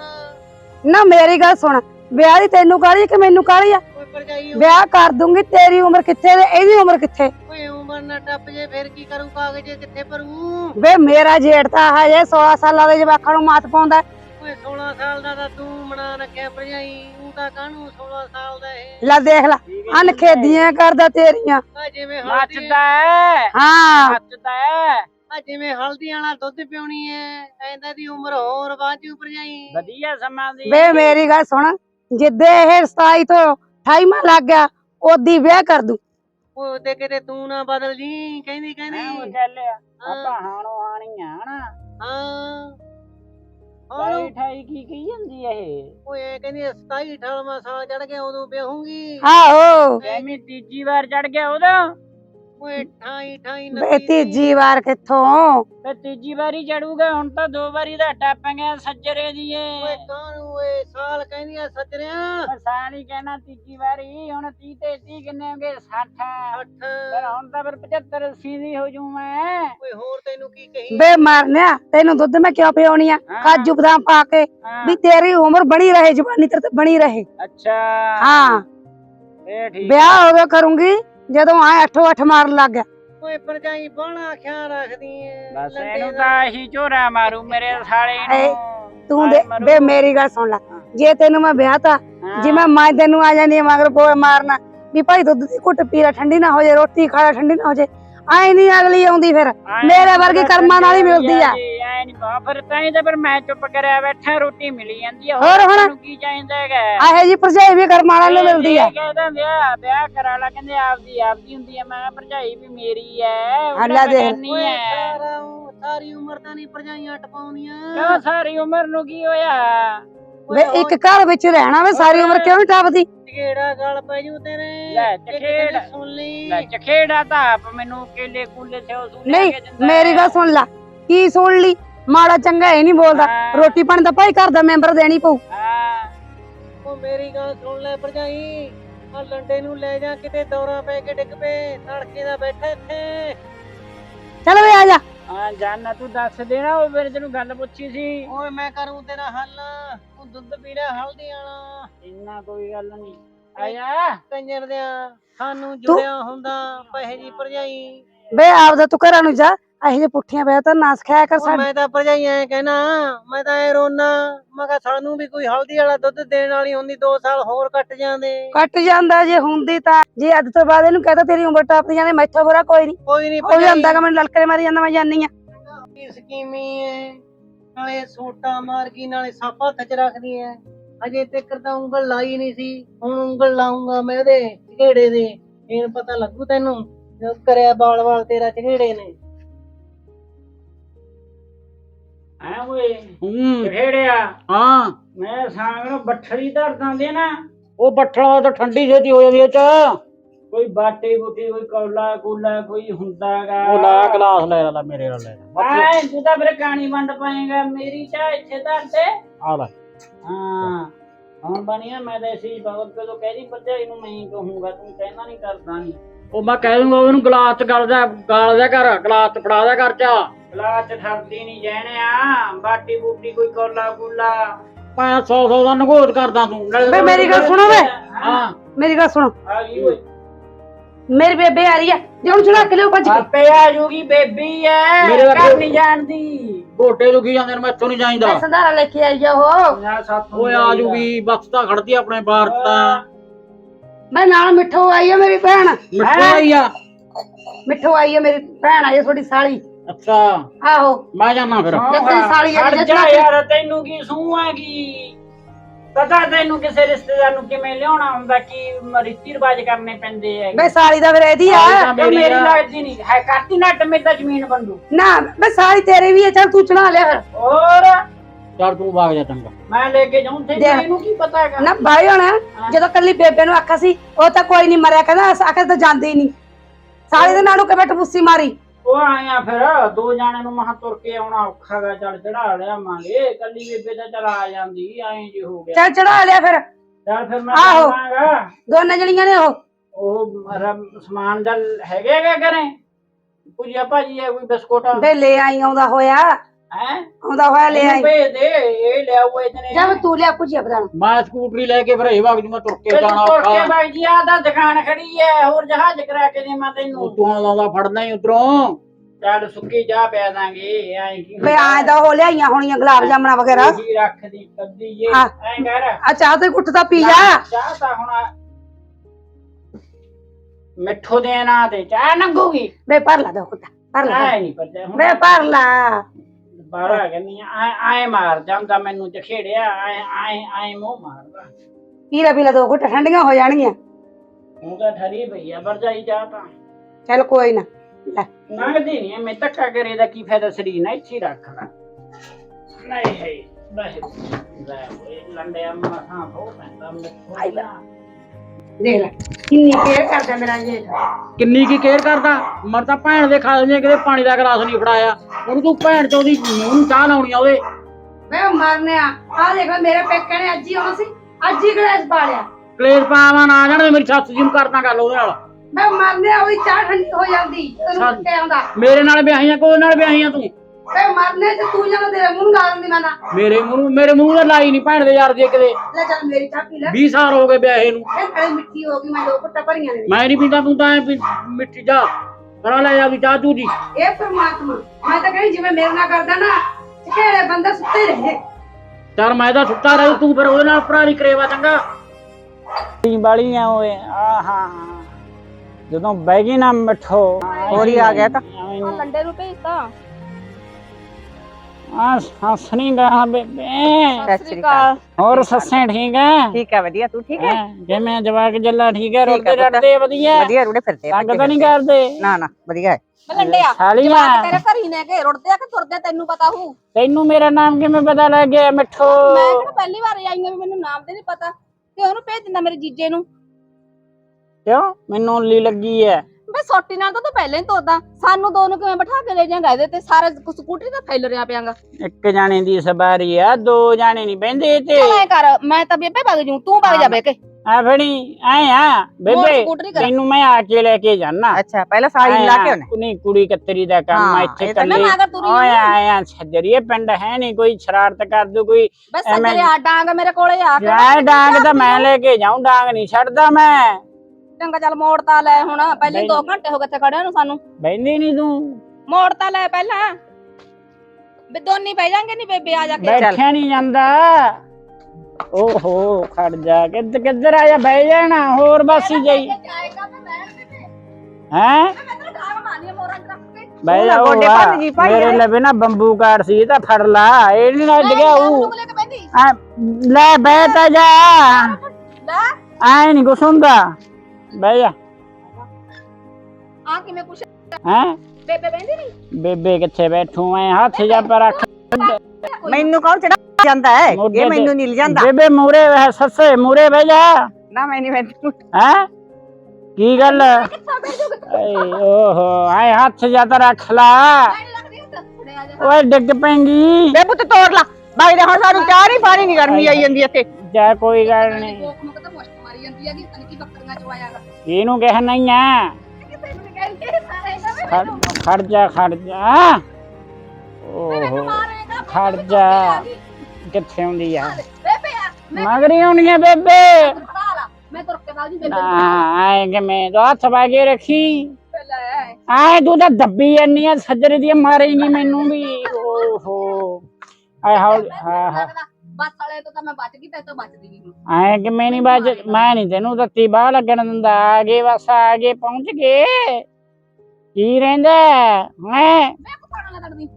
[SPEAKER 2] ਨਾ ਮੇਰੀ ਗੱਲ ਸੁਣ ਵਿਆਹ ਦੀ ਤੈਨੂੰ ਕਾਹਲੀ ਕਿ ਮੈਨੂੰ ਕਾਹਲੀ ਆ?
[SPEAKER 3] ਓਏ ਭਰਜਾਈ
[SPEAKER 2] ਵਿਆਹ ਕਰ ਦੂੰਗੀ ਤੇਰੀ ਉਮਰ ਕਿੱਥੇ ਤੇ ਇਹਦੀ ਉਮਰ ਕਿੱਥੇ?
[SPEAKER 3] ਓਏ ਉਮਰ ਨਾ ਟੱਪ ਜੇ ਫਿਰ ਕੀ ਕਰੂ ਕਾਗਜ਼ ਕਿੱਥੇ ਭਰੂ?
[SPEAKER 2] ਵੇ ਮੇਰਾ ਜੇਠ ਤਾਂ ਹਜੇ 16 ਸਾਲਾਂ ਦੇ ਜਵਾਕਾਂ ਨੂੰ ਮਾਤ ਪਾਉਂਦਾ।
[SPEAKER 3] ਓਏ 16 ਸਾਲ ਦਾ ਤਾਂ ਤੂੰ ਮਨਾ ਰੱਖਿਆ ਭਰਜਾਈ ਉਹ ਤਾਂ ਕਾਹਨੂੰ 16 ਸਾਲ ਦਾ ਇਹ?
[SPEAKER 2] ਲੈ ਦੇਖ ਲੈ ਅਨਖੇਦੀਆਂ ਕਰਦਾ ਤੇਰੀਆਂ।
[SPEAKER 3] ਆ ਜਿਵੇਂ ਹਲਦੀ
[SPEAKER 1] ਮੱਚਦਾ ਐ
[SPEAKER 2] ਹਾਂ।
[SPEAKER 1] ਮੱਚਦਾ ਐ
[SPEAKER 3] ਆ ਜਿਵੇਂ ਹਲਦੀ ਵਾਲਾ ਦੁੱਧ ਪਿਉਣੀ ਐ ਐਂਦਾ ਦੀ ਉਮਰ ਹੋਰ ਬਾਜੂ ਭਰਜਾਈ
[SPEAKER 1] ਵਧੀਆ ਸਮਾਂ ਦੀ।
[SPEAKER 2] ਵੇ ਮੇਰੀ ਗੱਲ ਸੁਣ ਜਿੱਦੇ ਇਹ 27 ਤੋਂ 28ਵਾਂ ਲੱਗ ਗਿਆ ਉਦੀ ਵਿਆਹ ਕਰ ਦੂੰ।
[SPEAKER 3] ਉਹ ਤੇ ਕਿਤੇ ਤੂੰ ਨਾ ਬਦਲ ਜੀ ਕਹਿੰਦੀ
[SPEAKER 1] ਐਂ ਉਹ
[SPEAKER 3] ਕਹਿੰਦੀ
[SPEAKER 1] ਚੱਲ ਆਪਾਂ ਹਾਣੋ ਹਾਣੀ ਆ ਨਾ
[SPEAKER 3] ਹਾਂ।
[SPEAKER 1] ਬਾਈ
[SPEAKER 3] ਹਾਂ
[SPEAKER 1] ਠਾਈ ਕੀ ਕਹੀ ਜਾਂਦੀ ਐ ਇਹ?
[SPEAKER 3] ਓਏ ਇਹ ਕਹਿੰਦੀ 27 18ਵਾਂ ਸਾਲ ਚੜ ਗਿਆ ਉਦੋਂ ਵਿਆਹੂੰਗੀ।
[SPEAKER 2] ਆਹੋ।
[SPEAKER 1] ਐਵੇਂ ਤੀਜੀ ਵਾਰ ਚੜ ਗਿਆ ਉਹਦਾ?
[SPEAKER 3] ਓਏ 28 28
[SPEAKER 2] ਵੇ ਤੀਜੀ ਵਾਰ ਕਿੱਥੋਂ?
[SPEAKER 1] ਤੇ ਤੀਜੀ ਵਾਰੀ ਚੜੂਗਾ ਹੁਣ ਤਾਂ ਦੋ ਵਾਰੀ ਦਾ ਟੱਪ ਗਿਆ ਸੱਜਰੇ ਦੀ ਏ
[SPEAKER 3] ਓਏ ਕਾਹਨੂੰ ਓਏ ਸਾਲ ਕਹਿੰਦੀ ਆ ਸੱਜਰਿਆ
[SPEAKER 1] ਸਾਲੀ ਕਹਿਣਾ ਤੀਜੀ ਵਾਰੀ ਹੁਣ 30 ਤੇ 30 ਕਿੰਨੇ ਹੋ ਗਏ? 60
[SPEAKER 3] ਅੱਠ
[SPEAKER 1] ਪਰ ਹੁਣ ਤਾਂ ਫਿਰ 75 80 ਦੀ ਹੋ ਜੂ ਮੈਂ।
[SPEAKER 3] ਓਏ ਹੋਰ ਤੈਨੂੰ ਕੀ ਕਹੀ?
[SPEAKER 2] ਬੇ ਮਾਰਨਿਆ ਤੈਨੂੰ ਦੁੱਧ ਮੈਂ ਕਿਉਂ ਪਿਉਣੀ ਆ?
[SPEAKER 1] ਹਾਂ,
[SPEAKER 2] ਕਾਜੂ ਬਦਾਮ ਪਾ ਕੇ
[SPEAKER 1] ਹਾਂ,
[SPEAKER 2] ਵੀ ਤੇਰੀ ਉਮਰ ਬਣੀ ਰਹੇ ਜਵਾਨੀ ਤੇਰੇ ਤੇ ਬਣੀ ਰਹੇ।
[SPEAKER 1] ਅੱਛਾ।
[SPEAKER 2] ਹਾਂ।
[SPEAKER 1] ਇਹ ਠੀਕ
[SPEAKER 2] ਵਿਆਹ ਉਦੋਂ ਕਰੂੰਗੀ। ਜਦੋਂ ਆ ਅੱਠੋ ਅੱਠ ਮਾਰਨ ਲੱਗ ਗਿਆ।
[SPEAKER 3] ਓਏ ਭਰਜਾਈ ਬਣਾ ਖਿਆਲ ਰੱਖਦੀ ਐ
[SPEAKER 1] ਬਸ
[SPEAKER 3] ਲੰਡੇ
[SPEAKER 1] ਇਹਨੂੰ
[SPEAKER 3] ਦਾ।
[SPEAKER 1] ਤਾਂ ਇਹੀ ਝੋਰਾ ਮਾਰੂ ਮੇਰੇ ਸਾਲੇ
[SPEAKER 2] ਏ,
[SPEAKER 1] ਨੂੰ
[SPEAKER 2] ਤੂੰ ਦੇ
[SPEAKER 1] ਮਾਰੂ।
[SPEAKER 2] ਬੇ ਮੇਰੀ ਗੱਲ ਸੁਣ ਲੈ। ਜੇ ਤੈਨੂੰ ਮੈਂ ਵਿਆਹ ਤਾ
[SPEAKER 1] ਹਾਂ,
[SPEAKER 2] ਜਿਵੇਂ ਮੈਂ ਤੈਨੂੰ ਆ ਜਾਂਦੀ ਆ ਮਗਰ ਬੋਲ ਮਾਰਨਾ ਵੀ ਭਾਈ ਦੁੱਧ ਦੀ ਘੁੱਟ ਪੀ ਲੈ ਠੰਡੀ ਨਾ ਹੋ ਜੇ ਰੋਟੀ ਖਾ ਲੈ ਠੰਡੀ ਨਾ ਹੋ ਜੇ। ਆਈ ਨਹੀਂ ਅਗਲੀ ਆਉਂਦੀ ਫਿਰ।
[SPEAKER 1] ਆਏਂ
[SPEAKER 2] ਮੇਰੇ ਵਰਗੀ ਕਰਮਾਂ ਨਾਲ ਹੀ ਮਿਲਦੀ ਆ।
[SPEAKER 1] ਜੀ, ਐਂ ਨੀ ਬਾ ਫਿਰ ਤਾਂ ਹੀ ਤਾਂ ਫਿਰ ਮੈਂ ਚੁੱਪ ਕਰਿਆ ਬੈਠਾ ਰੋਟੀ ਮਿਲੀ ਜਾਂਦੀ ਆ
[SPEAKER 2] ਹੋਰ ਹੁਣ?
[SPEAKER 1] ਕੀ ਚਾਹੀਦਾ ਹੈਗਾ?
[SPEAKER 2] ਆਹੇ ਜੀ ਭਰਜਾਈ ਵੀ ਕਰਮਾਂ ਨਾਲ ਨੂੰ ਮਿਲਦੀ ਆ।
[SPEAKER 1] ਇਹ ਕਹਿੰਦਾ ਵਿਆਹ ਵਿਆਹ ਕਰਾ ਲਾ ਕਹਿੰਦੇ ਆਪਦੀ ਆਪਦੀ ਹੁੰਦੀ ਆ। ਮੈਂ ਕਿਹਾ ਭਰਜਾਈ ਵੀ ਮੇਰੀ ਐ ਉਹਦਾ
[SPEAKER 2] ਅੱਲਾ ਦੇਖ।
[SPEAKER 1] ਕਰਨੀ
[SPEAKER 3] ਓਏ
[SPEAKER 1] ਐ
[SPEAKER 3] ਸਾਰਾ ਉਮਰ ਤਾਂ ਨਹੀਂ ਭਰਜਾਈਆਂ ਟਪਾਉਂਦੀਆਂ
[SPEAKER 1] ਕਿਉਂ ਸਾਰੀ ਉਮਰ ਨੂੰ ਕੀ ਹੋਇਆ?
[SPEAKER 2] ਵੇ ਇੱਕ ਘਰ ਵਿੱਚ ਰਹਿਣਾ ਵੇ ਸਾਰੀ ਉਮਰ ਕਿਉਂ ਨੀ ਟੱਪਦੀ?
[SPEAKER 3] ਕਿਹੜਾ ਗੱਲ ਪੈ ਜੂ ਤੇਰੇ।
[SPEAKER 1] ਲੈ,
[SPEAKER 3] ਇੱਕ
[SPEAKER 1] ਚਖੇੜ।
[SPEAKER 3] ਤੈਨੂੰ ਸੁਣ ਲਈ।
[SPEAKER 1] ਲੈ ਚਖੇੜਾ ਤਾਂ ਆਪ ਮੈਨੂੰ ਕੇਲੇ ਕੂਲੇ ਸੇ ਉਸ
[SPEAKER 2] ਨਹੀਂ ਮੇਰੀ ਗੱਲ ਸੁਣ ਲੈ ਕੀ ਸੁਣ ਲਈ? ਮਾੜਾ ਚੰਗਾ ਇਹ ਨਹੀਂ ਬੋਲਦਾ। ਰੋਟੀ ਪਾਣੀ ਤਾਂ ਭਾਈ ਘਰ ਦਾ ਮੈਂਬਰ ਦੇਣੀ ਪਊ।
[SPEAKER 3] ਉਹ ਮੇਰੀ ਗੱਲ ਸੁਣ ਲੈ ਭਰਜਾਈ। ਆ ਲੰਡੇ ਨੂੰ ਲੈ ਜਾ ਕਿਤੇ ਦੌਰਾ ਪੈ ਕੇ ਡਿੱਗ ਪਏ। ਤੜਕੇ ਦਾ ਬੈਠਾ ਇੱਥੇ।
[SPEAKER 2] ਚੱਲ ਵੇ ਆ ਜਾ।
[SPEAKER 1] ਹਾਂ ਜਾਨਾ ਤੂੰ ਦੱਸ ਦੇਣਾ ਉਹ ਮੇਰੇ ਤੈਨੂੰ ਗੱਲ ਪੁੱਛੀ ਸੀ।
[SPEAKER 3] ਓਏ ਮੈਂ ਕਰੂੰ ਤੇਰਾ ਹੱਲ। ਤੂੰ ਦੁੱਧ ਪੀ ਲੈ ਹਲਦੀ ਵਾਲਾ।
[SPEAKER 1] ਇੰਨਾ ਕੋਈ ਗੱਲ ਨਹੀਂ। ਆਇਆ
[SPEAKER 3] ਕੰਜਰ ਦਿਆਂ ਸਾਨੂੰ ਜੁੜਿਆ ਹੁੰਦਾ ਪੈਸੇ ਦੀ ਭਰਜਾਈ।
[SPEAKER 2] ਬੇ ਆਪਦਾ ਤੂੰ ਘਰਾਂ ਨੂੰ ਜਾ। ਇਹੋ ਜਿਹੇ ਪੁੱਠੀਆਂ ਪਿਆ ਤਾਂ ਨਾ ਸਿਖਾਇਆ ਕਰ
[SPEAKER 3] ਉਹ
[SPEAKER 2] ਸਾਡੇ।
[SPEAKER 3] ਮੈਂ ਤਾਂ ਭਰਜਾਈ ਐ ਕਹਿਣਾ ਮੈਂ ਤਾਂ ਐ ਰੋਣਾ ਮੈਂ ਕਿਹਾ ਸਾਨੂੰ ਵੀ ਕੋਈ ਹਲਦੀ ਵਾਲਾ ਦੁੱਧ ਦੇਣ ਵਾਲੀ ਹੁੰਦੀ 2 ਸਾਲ ਹੋਰ ਕੱਟ ਜਾਂਦੇ।
[SPEAKER 2] ਕੱਟ ਜਾਂਦਾ ਜੇ ਹੁੰਦੀ ਤਾਂ ਜੇ ਅੱਜ ਤੋਂ ਬਾਅਦ ਇਹਨੂੰ ਕਹਤਾ ਤੇਰੀ ਉਮਰ ਟੱਪਦੀ ਜਾਂਦੀ ਮੈਥੋਂ ਬੁਰਾ ਕੋਈ ਨਹੀਂ।
[SPEAKER 3] ਕੋਈ ਨਹੀਂ
[SPEAKER 2] ਉਹ ਜਾਂਦਾ ਕਿ ਮੈਨੂੰ ਲਲਕਰੇ ਮਾਰੀ ਜਾਂਦਾ ਮੈਂ ਜਾਨੀ ਆ
[SPEAKER 3] ਸਕੀਮੀ ਐ ਨਾਲੇ ਸੋਟਾ ਮਾਰ ਗਈ ਨਾਲੇ ਸੱਪ ਹੱਥ 'ਚ ਰੱਖਦੀ ਐ। ਅਜੇ ਤੱਕ ਤਾਂ ਉਂਗਲ ਲਾਈ ਨਹੀਂ ਸੀ ਹੁਣ ਉਂਗਲ ਲਾਉਂਗਾ ਮੈਂ ਉਹਦੇ ਝਗੜੇ ਦੇ। ਫੇਰ ਪਤਾ ਲੱਗੂ ਤੈਨੂੰ ਜੋ ਕਰਿਆ ਬਾਲ ਬਾਲ ਤੇਰਾ ਝਗੜੇ ਨੇ।
[SPEAKER 1] ਐ ਓਏ
[SPEAKER 4] ਹੂੰ
[SPEAKER 1] ਖੇੜਿਆ।
[SPEAKER 4] ਹਾਂ।
[SPEAKER 1] ਮੈਂ ਸਾਗ ਨੂੰ ਬੱਠੜੀ ਧਰ ਦਾਂਦੇ ਨਾ।
[SPEAKER 4] ਉਹ ਬੱਠਲਾ ਤਾਂ ਠੰਡੀ ਛੇਤੀ ਹੋ ਜਾਂਦੀ ਇਹ ਚ।
[SPEAKER 1] ਕੋਈ ਬਾਟੇ ਬੁੱਟੀ ਕੋਈ ਕੌਲਾ ਕੂਲਾ ਕੋਈ ਹੁੰਦਾਗਾ।
[SPEAKER 4] ਉਹ ਲੈ ਗਲਾਸ ਲੈ ਲੈ ਮੇਰੇ ਨਾਲ ਲੈ ਲੈ।
[SPEAKER 1] ਐ ਤੂੰ ਤਾਂ ਫਿਰ ਕਹਾਣੀ ਵੰਡ ਪਾਏਗਾ। ਮੇਰੀ ਚਾਹ ਇੱਥੇ ਧਰ ਦੇ।
[SPEAKER 4] ਆ ਲੈ।
[SPEAKER 1] ਹਾਂ। ਹੁਣ ਬਣਿਆ ਮੈਂ ਤਾਂ ਇਸੇ ਭਗਤ ਕਦੋਂ ਕਹਿਦੀ ਬੱਚਾ ਇਹਨੂੰ ਮੈਂ ਹੀ ਕਹੂੰਗਾ ਤੂੰ ਕਹਿਣਾ ਨਹੀਂ ਕਰਦਾ ਨਹੀਂ
[SPEAKER 4] ਉਹ ਮੈਂ ਕਹਿ ਦੂੰਗਾ ਉਹਨੂੰ ਗਲਾਸ ਚ ਗਲ ਗਾਲ ਦਿਆ ਕਰ ਗਲਾਸ ਫੜਾ ਦਿਆ ਕਰ ਚਾ।
[SPEAKER 1] ਗਲਾਸ ਠਰਦੀ ਨਹੀਂ ਜਹਿਣਿਆ ਬਾਟੀ ਬੂਟੀ ਕੋਈ ਕੌਲਾ ਕੂਲਾ।
[SPEAKER 4] ਮੈਂ 100 100 ਦਾ ਨਗੋਦ ਕਰਦਾ ਤੂੰ। ਨਾਲੇ
[SPEAKER 2] ਬੇ ਮੇਰੀ ਗੱਲ ਸੁਣੋ ਵੇ
[SPEAKER 4] ਹਾਂ।
[SPEAKER 2] ਮੇਰੀ ਗੱਲ ਸੁਣੋ।
[SPEAKER 1] ਆ ਗਈ ਓਏ।
[SPEAKER 2] ਮੇਰੀ ਬੇਬੇ ਆ ਰਹੀ ਆ। ਜੇ ਹੁਣ ਚੜਾ ਕੇ ਲਿਓ ਭੱਜ ਕੇ।
[SPEAKER 1] ਆਪੇ ਆ ਜੂਗੀ ਬੇਬੀ ਐ।
[SPEAKER 4] ਮੇਰੇ ਵਰਗੇ-
[SPEAKER 1] ਨਹੀਂ ਜਾਣਦੀ।
[SPEAKER 4] ਗੋਟੇ ਦੁਖੀ ਜਾਂਦੇ ਨੇ ਮੈਂ ਇੱਥੋਂ ਨਹੀਂ ਜਾਂਦਾ
[SPEAKER 2] ਮੈਂ ਸੰਧਾਰਾ ਲੈ ਕੇ ਆਈ ਆ ਉਹ।
[SPEAKER 4] ਓਏ ਆ ਜੂਗੀ ਬੱਸ ਤਾਂ ਖੜਦੀ ਆਪਣੇ ਬਾਹਰ ਤਾਂ।
[SPEAKER 2] ਮੈਂ ਨਾਲ ਮਿੱਠੋ ਆਈ ਆ ਮੇਰੀ ਭੈਣ।
[SPEAKER 4] ਮਿੱਠਾ ਆਈ ਆ?
[SPEAKER 2] ਮਿੱਠੋ ਆਈ ਆ ਮੇਰੀ ਭੈਣ ਆਈ ਆ ਤੁਹਾਡੀ ਸਾਲੀ।
[SPEAKER 4] ਅੱਛਾ।
[SPEAKER 2] ਆਹੋ।
[SPEAKER 4] ਮੈਂ ਜਾਣਾ ਫਿਰ।
[SPEAKER 2] ਤੇਰੀ ਸਾਲੀ ਆ
[SPEAKER 1] ਜਾ ਯਾਰ ਤੈਨੂੰ ਕੀ ਸੂਹ ਹੈਗੀ ਪਤਾ ਤੈਨੂੰ ਕਿਸੇ ਰਿਸ਼ਤੇਦਾਰ ਨੂੰ ਕਿਵੇਂ ਲਿਆਉਣਾ ਹੁੰਦਾ ਕੀ ਰੀਤੀ ਰਿਵਾਜ ਕਰਨੇ ਪੈਂਦੇ ਐ
[SPEAKER 2] ਬੇ ਸਾਲੀ ਦਾ ਫਿਰ ਇਹਦੀ ਆ।
[SPEAKER 4] ਸਾਲੀ ਤਾਂ
[SPEAKER 1] ਮੇਰੀ
[SPEAKER 4] ਮੇਰੀ ਆ।
[SPEAKER 1] ਲੱਗਦੀ ਨਹੀਂ। ਹੈ ਕਰਤੀ ਨੱਟ ਮੇਰੀ ਤਾਂ ਜ਼ਮੀਨ ਬੰਦੂ।
[SPEAKER 2] ਨਾ ਬੇ ਸਾਲੀ ਤੇਰੀ ਵੀ ਆ ਚੱਲ ਤੂੰ ਚੜਾ ਲਿਆ ਫਿਰ।
[SPEAKER 1] ਹੋਰ?
[SPEAKER 4] ਚੱਲ ਤੂੰ ਭਾਗ ਜਾ ਚੰਗਾ।
[SPEAKER 1] ਮੈਂ ਲੈ ਕੇ ਜਾਉਂ ਤੇ
[SPEAKER 2] ਦੇਖ।
[SPEAKER 1] ਮੈਨੂੰ ਕੀ ਪਤਾ ਹੈਗਾ?
[SPEAKER 2] ਨਾ ਬਾਈ ਹੋਣਾ ਜਦੋਂ ਕੱਲੀ ਬੇਬੇ ਨੂੰ ਆਖਿਆ ਸੀ ਉਹ ਤਾਂ ਕੋਈ ਨਹੀਂ ਮਰਿਆ ਕਹਿੰਦਾ ਆਖਿਆ ਤਾਂ ਜਾਂਦੇ ਹੀ ਨਹੀਂ। ਸਾਲੀ ਦੇ ਨਾਲੋਂ ਕਿਵੇਂ ਟਪੂਸੀ ਮਾਰੀ?
[SPEAKER 1] ਉਹ ਆਇਆ ਫਿਰ ਦੋ ਜਾਣੇ ਨੂੰ ਮਹਾ ਤੁਰ ਕੇ ਆਉਣਾ ਔਖਾ ਗਾ ਚੱਲ ਚੜਾ ਲਿਆਵਾਂਗੇ। ਕੱਲੀ ਬੇਬੇ ਤਾਂ ਚਲ ਆ ਜਾਂਦੀ ਐਂ ਜੀ ਹੋ ਗਿਆ।
[SPEAKER 2] ਚੱਲ ਚੜਾ ਲਿਆ ਫਿਰ।
[SPEAKER 1] ਚੱਲ ਫਿਰ ਮੈਂ
[SPEAKER 2] ਆਹੋ।
[SPEAKER 1] ਜਾਵਾਂਗਾ।
[SPEAKER 2] ਦੋਨੇ ਜਣੀਆਂ ਨੇ ਉਹ।
[SPEAKER 1] ਉਹ ਰ- ਸਮਾਨ ਦਾ ਹੈਗੇ ਹੈਗਾ ਘਰੇ। ਪੁੱਜਿਆ ਭਾਜੀ ਹੈ ਕੋਈ ਬਿਸਕੁਟ?
[SPEAKER 2] ਬੇ ਲੈ ਆਈ ਆਉਂਦਾ ਹੋਇਆ।
[SPEAKER 1] ਹੈ?
[SPEAKER 2] ਆਉਂਦਾ ਹੋਇਆ ਲੈ ਆਈ।
[SPEAKER 1] ਭੇਜ ਦੇ ਇਹ ਲਿਆ ਉਹ ਇਤਨੇ
[SPEAKER 2] ਜਾ ਤੂੰ ਲਿਆ ਪੁੱਛਿਆ ਬਦਾਨ
[SPEAKER 4] ਮੈਂ ਸਕੂਟਰੀ ਲੈ ਕੇ ਫਿਰ ਇਹ ਭਾਗ ਜੂ ਮੈਂ ਤੁਰ ਕੇ
[SPEAKER 1] ਫਿਰ
[SPEAKER 4] ਜਾਣਾ
[SPEAKER 1] ਤੁਰ ਕੇ
[SPEAKER 4] ਔਖਾ
[SPEAKER 1] ਬਾਈ ਜੀ ਆ ਦਾ ਦੁਕਾਨ ਖੜੀ ਹੈ ਹੋਰ ਜਹਾਜ਼ ਕਰਾ ਕੇ ਦੇ ਮੈਂ ਤੈਨੂੰ।
[SPEAKER 4] ਤੂੰ ਲਾਉਂਦਾ ਫੜਨਾ ਹੀ ਉਧਰੋਂ।
[SPEAKER 1] ਚੱਲ ਸੁੱਕੀ ਜਾ ਪਿਆ ਦਾਂਗੇ ਐਂ ਕੀ
[SPEAKER 2] ਬੇ ਆਏ ਤਾਂ ਉਹ ਲਿਆਈਆਂ ਹੋਣੀਆਂ ਗੁਲਾਬ ਜਾਮਣਾ ਵਗੈਰਾ।
[SPEAKER 1] ਇਹੀ ਰੱਖ ਦੀ ਕੱਦੀ ਇਹ
[SPEAKER 2] ਹਾਂ।
[SPEAKER 1] ਐਂ ਕਰ।
[SPEAKER 2] ਆ ਚਾਹ ਤੇ ਕੁੱਟ ਤਾਂ ਪੀ ਜਾ।
[SPEAKER 1] ਚਾਹ ਤਾਂ ਹੁਣ ਮਿੱਠੋ ਦੇ ਨਾਂ ਤੇ ਚਾਹ ਨੰਗੂਗੀ।
[SPEAKER 2] ਬੇ ਭਰ ਲਾ ਦੋ ਕੁੱਤਾ ਭਰ ਲਾ
[SPEAKER 1] ਨਹੀਂ
[SPEAKER 2] ਬੇ ਭਰ ਲਾ।
[SPEAKER 1] ਬਾਹਰ ਕਹਿੰਦੀ ਐ ਮਾਰ ਜਾਂਦਾ ਮੈਨੂੰ ਚਖੇੜਿਆ ਐ ਐ ਐ ਮੂੰਹ ਮਾਰਦਾ।
[SPEAKER 2] ਪੀਲਾ ਪੀਲਾ ਦੋ ਕੁੱਟ ਠੰਡੀਆਂ ਹੋ ਜਾਣਗੀਆਂ।
[SPEAKER 1] ਹੁਣ ਤਾਂ ਠਰੀ ਪਈ ਆ ਵਰਜਾਈ ਚਾਹ ਤਾਂ।
[SPEAKER 2] ਚੱਲ ਕੋਈ ਨਾ ਲੈ।
[SPEAKER 1] ਮੰਗਦੀ ਨਹੀਂ ਮੈਂ ਧੱਕਾ ਕਰੇ ਦਾ ਕੀ ਫਾਇਦਾ ਸਰੀਰ ਨਾ ਇੱਥੇ ਹੀ ਰੱਖ ਲਾ। ਨਹੀਂ ਹੈ ਨਹੀਂ। ਲੈ ਓਏ ਲੰਡਿਆ ਮਸਾਂ ਹੋ ਪੈਂਦਾ ਮਿੱਠੋ
[SPEAKER 2] ਆਈ ਲੈ। ਦੇਖ ਲੈ ਕਿੰਨੀ ਕੇਅਰ ਕਰਦਾ ਮੇਰਾ ਇਹ।
[SPEAKER 4] ਕਿੰਨੀ ਕੀ ਕੇਅਰ ਕਰਦਾ? ਮਰ ਤਾਂ ਭੈਣ ਦੇ ਖਾ ਲੈਂਦੇ ਕਿਤੇ ਪਾਣੀ ਦਾ ਗਲਾਸ ਨਹੀਂ ਫੜਾਇਆ। ਉਹਨੂੰ ਤੂੰ ਭੈਣ ਚੋਂ ਦੀ ਨੂੰ ਚਾਹ ਲਾਉਣੀ ਆ ਉਹਦੇ
[SPEAKER 2] ਮੈਂ ਮਰਨੇ ਆ। ਆ ਦੇਖ ਮੇਰੇ ਪੇਕੇ ਨੇ ਅੱਜ ਹੀ ਆਉਣਾ ਸੀ। ਅੱਜ ਹੀ ਗਲਾਸ ਪਾ ਲਿਆ
[SPEAKER 4] ਕਲੇਸ਼ ਪਾਵਾਂ ਨਾ ਜਾਣੇ ਮੇਰੀ ਸੱਸ ਜੀ ਨੂੰ ਕਰਨਾ ਗੱਲ ਉਹਦੇ ਨਾਲ।
[SPEAKER 2] ਮੈਂ ਮਰਨੇ ਆ ਉਹਦੀ ਚਾਹ ਠੰਡੀ ਹੋ ਜਾਂਦੀ। ਤੈਨੂੰ ਆਉਂਦਾ
[SPEAKER 4] ਮੇਰੇ ਨਾਲ ਵਿਆਹੀਆਂ ਕੋਈ ਨਾਲ ਵਿਆਹੀਆਂ ਤੂੰ?
[SPEAKER 2] ਮੈਂ ਮਰਨੇ ਤੇ ਤੂੰ ਜਦੋਂ ਤੇਰੇ ਮੂੰਹ ਲਾ ਦਿੰਦੀ ਮੈਂ ਨਾ
[SPEAKER 4] ਮੇਰੇ ਮੂੰਹ ਨੂੰ ਮੇਰੇ ਮੂੰਹ ਤੇ ਲਾਈ ਨਹੀਂ ਭੈਣ ਦੇ ਯਾਰ ਦੇ ਕਿਤੇ।
[SPEAKER 2] ਲੈ ਚੱਲ ਮੇਰੀ ਚਾਹ ਪੀ ਲੈ।
[SPEAKER 4] 20 ਸਾਲ ਹੋ ਗਏ ਵਿਆਹੇ ਨੂੰ।
[SPEAKER 2] ਇਹ ਕਾਲੀ ਮਿੱਠੀ ਹੋ ਗਈ ਮੈਂ ਦੋ ਕੁੱਟਾ ਭਰੀਆਂ ਨੇ।
[SPEAKER 4] ਮੈਂ ਨਹੀਂ ਪੀਂਦਾ ਤੂੰ ਤਾਂ ਐਂ ਪੀ- ਮਿੱਠੀ ਜਾ। ਕਰਾ ਲੈ ਜਾ ਵੀ ਚਾਹ ਤੂੰ ਜੀ।
[SPEAKER 2] ਇਹ ਪਰਮਾਤਮਾ। ਮੈਂ ਤਾਂ ਕਹਿੰਦੀ ਜਿਵੇਂ ਮੇਰੇ ਨਾਲ ਕਰਦਾ ਨਾ ਕਿਹੜੇ ਬੰਦਾ ਸੁੱਤੇ ਰਹੇ
[SPEAKER 4] ਚੱਲ ਮੈਂ ਤਾਂ ਸੁੱਤਾ ਰਹਿ ਤੂੰ ਫਿਰ ਉਹਦੇ ਨਾਲ ਭਰਾਰੀ ਕਰੇਵਾ ਚੰਗਾ।
[SPEAKER 1] ਟੀ ਵਾਲੀਆਂ ਓਏ ਆ ਹਾਂ ਜਦੋਂ ਬਹਿ ਗਈ ਨਾ ਮਿੱਠੋ
[SPEAKER 3] ਹੋਰੀ ਆ ਗਿਆ ਤਾਂ।
[SPEAKER 5] ਲੰਡੇ ਨੂੰ ਭੇਜਤਾ।
[SPEAKER 1] ਆ ਹੱਸਣੀ ਗਾ ਬੇਬੇ
[SPEAKER 5] ਸਤਿ ਸ੍ਰੀ ਅਕਾਲ।
[SPEAKER 1] ਹੋਰ ਸੱਸੇ ਠੀਕ ਹੈ
[SPEAKER 3] ਠੀਕ ਹੈ ਵਧੀਆ। ਤੂੰ ਠੀਕ
[SPEAKER 1] ਹੈਂ, ਜਿਵੇਂ ਜਵਾਕ ਜੱਲਾ ਠੀਕ ਹੈ ਰੋਟੇ। ਰੜਦੇ ਵਧੀਆ?
[SPEAKER 3] ਵਧੀਆ ਰੁੜੇ ਫਿਰਦੇ ਆ
[SPEAKER 1] ਤੰਗ ਤਾਂ ਨਹੀਂ
[SPEAKER 3] ਆ।
[SPEAKER 1] ਕਰਦੇ?
[SPEAKER 3] ਨਾ ਨਾ ਵਧੀਆ ਹੈ
[SPEAKER 5] ਲੰਡਿਆ
[SPEAKER 1] ਸਾਲੀਆਂ
[SPEAKER 5] ਜਵਾਕ ਤੇਰੇ ਘਰ ਹੀ ਨੇ ਕਿ ਰੁੜਦੇ ਆ ਕਿ ਤੁਰਦੇ ਆ, ਤੈਨੂੰ ਪਤਾ ਹੂ
[SPEAKER 1] ਤੈਨੂੰ ਮੇਰਾ ਨਾਮ ਕਿਵੇਂ ਪਤਾ ਲੱਗ ਗਿਆ ਮਿੱਠੋ?
[SPEAKER 5] ਮੈਂ ਕਿਹੜਾ ਪਹਿਲੀ ਵਾਰ ਆਈ ਹਾਂ ਵੀ ਮੈਨੂੰ ਨਾਮ ਤੇ ਨਹੀਂ ਪਤਾ। ਤੇ ਉਹਨੂੰ ਭੇਜ ਦਿੰਦਾ ਮੇਰੇ ਜੀਜੇ ਨੂੰ।
[SPEAKER 1] ਕਿਉਂ? ਮੈਨੂੰ ਉੱਲੀ ਲੱਗੀ ਐ।
[SPEAKER 5] ਬਈ ਸੋਟੀ ਨਾਲ ਤਾਂ ਤੂੰ ਪਹਿਲਾਂ ਹੀ ਤੋਰਦਾ। ਸਾਨੂੰ ਦੋ ਨੂੰ ਕਿਵੇਂ ਬਿਠਾ ਕੇ ਲੈ ਜਾਏਗਾ? ਇਹਦੇ ਤੇ ਸਾਰਾ ਸਕੂਟਰੀ ਤਾਂ ਫੈਲ ਰਿਆ ਪਿਆਗਾ।
[SPEAKER 1] ਇੱਕ ਜਾਣੇ ਦੀ ਸਵਾਰੀ ਆ ਦੋ ਜਾਣੇ ਨਹੀਂ ਬਹਿੰਦੇ ਤੇ
[SPEAKER 5] ਚੱਲ ਐ ਕਰ ਮੈਂ ਤਾਂ ਬੇਬੇ ਵਗ ਜੂ ਤੂੰ ਵਗ ਜਾ ਬੇ ਕੇ
[SPEAKER 1] ਆ ਫੜੀ ਆਏ ਆ ਬੇਬੇ
[SPEAKER 5] ਕਰ।
[SPEAKER 1] ਤੈਨੂੰ ਮੈਂ ਆ ਕੇ ਲੈ ਕੇ ਜਾਣਾ
[SPEAKER 6] ਅੱਛਾ ਪਹਿਲਾਂ ਸਾਈ ਲਾ ਕੇ ਆਉਣਾ।
[SPEAKER 1] ਕੁਨੀ ਕੁੜੀ ਕਤਰੀ ਦਾ ਕੰਮ ਆ
[SPEAKER 6] ਹਾਂ,
[SPEAKER 1] ਇੱਥੇ
[SPEAKER 6] ਇਹ ਤਾਂ
[SPEAKER 5] ਮੈਂ
[SPEAKER 1] ਕੱਲੀ
[SPEAKER 5] ਮਗਰ ਤੁਰੀ
[SPEAKER 1] ਓਏ
[SPEAKER 5] ਆ।
[SPEAKER 1] ਆਇਆ ਛੱਜਰੀਏ ਪਿੰਡ ਹੈ ਨਹੀਂ ਕੋਈ ਸ਼ਰਾਰਤ ਕਰ ਦੂ ਕੋਈ
[SPEAKER 5] ਬਸ
[SPEAKER 1] ਐਵੇਂ-
[SPEAKER 5] ਸੱਜਰੇ ਆ ਡਾਂਗ ਮੇਰੇ ਕੋਲੇ ਆ ਕੇ
[SPEAKER 1] ਯਾਰ ਡਾਂਗ ਤਾਂ ਮੈਂ ਲੈ ਕੇ ਜਾਉਂ ਡਾਂਗ ਨਹੀਂ ਛੱਡਦਾ ਮੈਂ।
[SPEAKER 5] ਚੰਗਾ ਚੱਲ ਮੋੜ ਤਾਂ ਲੈ ਹੁਣ ਪਹਿਲੇ
[SPEAKER 1] ਨਹੀਂ।
[SPEAKER 5] 2 ਘੰਟੇ ਹੋ ਗਏ ਤੇ ਖੜਿਆ ਨੂੰ ਸਾਨੂੰ।
[SPEAKER 1] ਬੈਂਦੀ ਨਹੀਂ ਤੂੰ।
[SPEAKER 5] ਮੋੜ ਤਾਂ ਲੈ ਪਹਿਲਾਂ। ਬੇ ਦੋਨੀ ਪੈ ਜਾਾਂਗੇ ਨਹੀਂ ਬੇਬੇ ਆ ਜਾ ਕੇ।
[SPEAKER 1] ਬੈਠਿਆ ਨਹੀਂ ਜਾਂਦਾ। ਓਹੋ ਖੜ ਜਾ ਕਿੱਧ ਕਿੱਧਰ ਆ ਜਾ ਬਹਿ ਜਾਣਾ ਹੋਰ ਬਸ ਹੀ ਜਾਈ। ਹੈ?
[SPEAKER 5] ਮੈਂ ਤੈਨੂੰ ਡਾਂਗ ਮਾਰਨੀ ਮੋਰਾਂ ਚ ਰੱਖ ਕੇ।
[SPEAKER 1] ਬਹਿ ਜਾ
[SPEAKER 6] ਉਹ ਗੋਡੇ
[SPEAKER 1] ਉਹ ਆ,
[SPEAKER 6] ਭੰਨ ਜੀ ਭਾਈ
[SPEAKER 1] ਮੇਰੇ। ਲਵੇ ਨਾ ਬੰਬੂ ਕਾਰਡ ਸੀ ਇਹ ਤਾਂ ਫੜ ਲਾ ਇਹ ਨਹੀਂ ਲੱਗ ਗਿਆ ਉਹ।
[SPEAKER 5] ਲੈ
[SPEAKER 1] ਬਹਿ ਤਾਂ ਜਾ।
[SPEAKER 5] ਲੈ।
[SPEAKER 1] ਆਏ ਨਹੀਂ ਕੁਛ ਹੁੰਦਾ। ਬਹਿ ਜਾ।
[SPEAKER 5] ਆ ਕਿਵੇਂ ਕੁਛ
[SPEAKER 1] ਹੈ?
[SPEAKER 5] ਬੇਬੇ ਬੈਠੀ ਨਹੀਂ?
[SPEAKER 1] ਬੇਬੇ ਕਿੱਥੇ ਬੈਠੂ ਐ? ਹੱਥ ਜਾ ਪਰ ਰੱਖ
[SPEAKER 6] ਮੈਨੂੰ ਕੌਣ ਚੜਾ ਜਾਂਦਾ ਹੈ?
[SPEAKER 1] ਮੋਢੇ
[SPEAKER 6] ਇਹ
[SPEAKER 1] ਤੇ।
[SPEAKER 6] ਮੈਨੂੰ ਨਹੀਂ ਲਿਜਾਂਦਾ।
[SPEAKER 1] ਬੇਬੇ ਮੂਰੇ ਵਹਿ ਸੱਸੇ ਮੂਰੇ ਬਹਿ ਜਾ।
[SPEAKER 6] ਨਾ ਮੈਂ ਨਹੀਂ ਬੈਠੂ।
[SPEAKER 1] ਹੈ? ਕੀ ਗੱਲ?
[SPEAKER 5] ਕਿੱਥਾ ਬੈਠੂ
[SPEAKER 1] ਏ ਓਹੋ ਆਏ ਹੱਥ ਜਾ ਤਾਂ ਰੱਖ ਲਾ।
[SPEAKER 5] ਨਹੀਂ ਲੱਗਦੀ ਥੋੜੇ ਆ ਜਾ।
[SPEAKER 1] ਓਏ ਡਿੱਗ ਪੈਂਗੀ।
[SPEAKER 6] ਬੇ ਪੁੱਤ ਤੋੜ ਲਾ। ਬਾਈ ਦੇ ਹੁਣ ਸਾਨੂੰ ਚਾਹ ਨਹੀਂ ਪਾਣੀ ਨਹੀਂ ਗਰਮੀ ਆਈ ਜਾਂਦੀ ਇੱਥੇ।
[SPEAKER 1] ਜਾ ਕੋਈ ਗੱਲ ਨਹੀਂ
[SPEAKER 5] ਕੋਕ ਨੂੰ ਤਾਂ ਤਨ ਕੀ ਬੱਕਰੀਆਂ ਚਵਾਇਆਗਾ
[SPEAKER 1] ਇਹਨੂੰ ਕਹਿ ਨਹੀਂ ਆ।
[SPEAKER 5] ਕਿਸੇ ਨੂੰ ਕਹਿੰਦੇ ਸਾਰੇ ਇਹਨਾਂ
[SPEAKER 1] ਖੜ ਖੜ ਜਾ ਖੜ ਜਾ। ਓਹੋ
[SPEAKER 5] ਮਾਰੇਗਾ
[SPEAKER 1] ਖੜ ਜਾ। ਕਿੱਥੇ ਹੁੰਦੀ ਆ?
[SPEAKER 5] ਬੇਬੇ ਆ ਮੈਂ
[SPEAKER 1] ਮਗਰੀ ਆਉਣੀ ਆ ਬੇਬੇ।
[SPEAKER 5] ਖੜਾ ਲਾ ਮੈਂ ਤੁਰ ਕੇ ਬਾਜੀ ਬੇਬੇ
[SPEAKER 1] ਨਾ। ਆਏ ਕਿ ਮੈਂ ਦੋ ਹੱਥ ਬਾਗੇ ਰੱਖੀ?
[SPEAKER 5] ਲੈ
[SPEAKER 1] ਆਏ ਤੂੰ ਤਾਂ ਦੱਬੀ ਜੰਨੀ ਆ ਸੱਜਰੇ ਦੀ ਮਾਰੇ ਨਹੀਂ ਮੈਨੂੰ ਵੀ। ਓਹੋ। ਆਏ ਹੌਲ ਹਾਂ ਹਾਂ।
[SPEAKER 5] ਬਸ ਵਾਲੇ ਤੋਂ ਤਾਂ ਮੈਂ ਬਚ ਗਈ ਤੇ ਤੋਂ ਬਚਦੀ ਨਹੀਂ
[SPEAKER 1] ਆਏ ਕਿ ਮੈਂ ਨਹੀਂ ਬਾਜ ਮੈਂ ਨਹੀਂ ਤੈਨੂੰ ਦਿੱਤੀ ਬਾਹ ਲੱਗਣ ਦਿੰਦਾ ਆਗੇ ਬਸ ਆਗੇ ਪਹੁੰਚ ਗਏ। ਕੀ ਰਹਿੰਦਾ? ਹੈ?
[SPEAKER 5] ਮੈਂ ਨਾ ਤੜਦੀ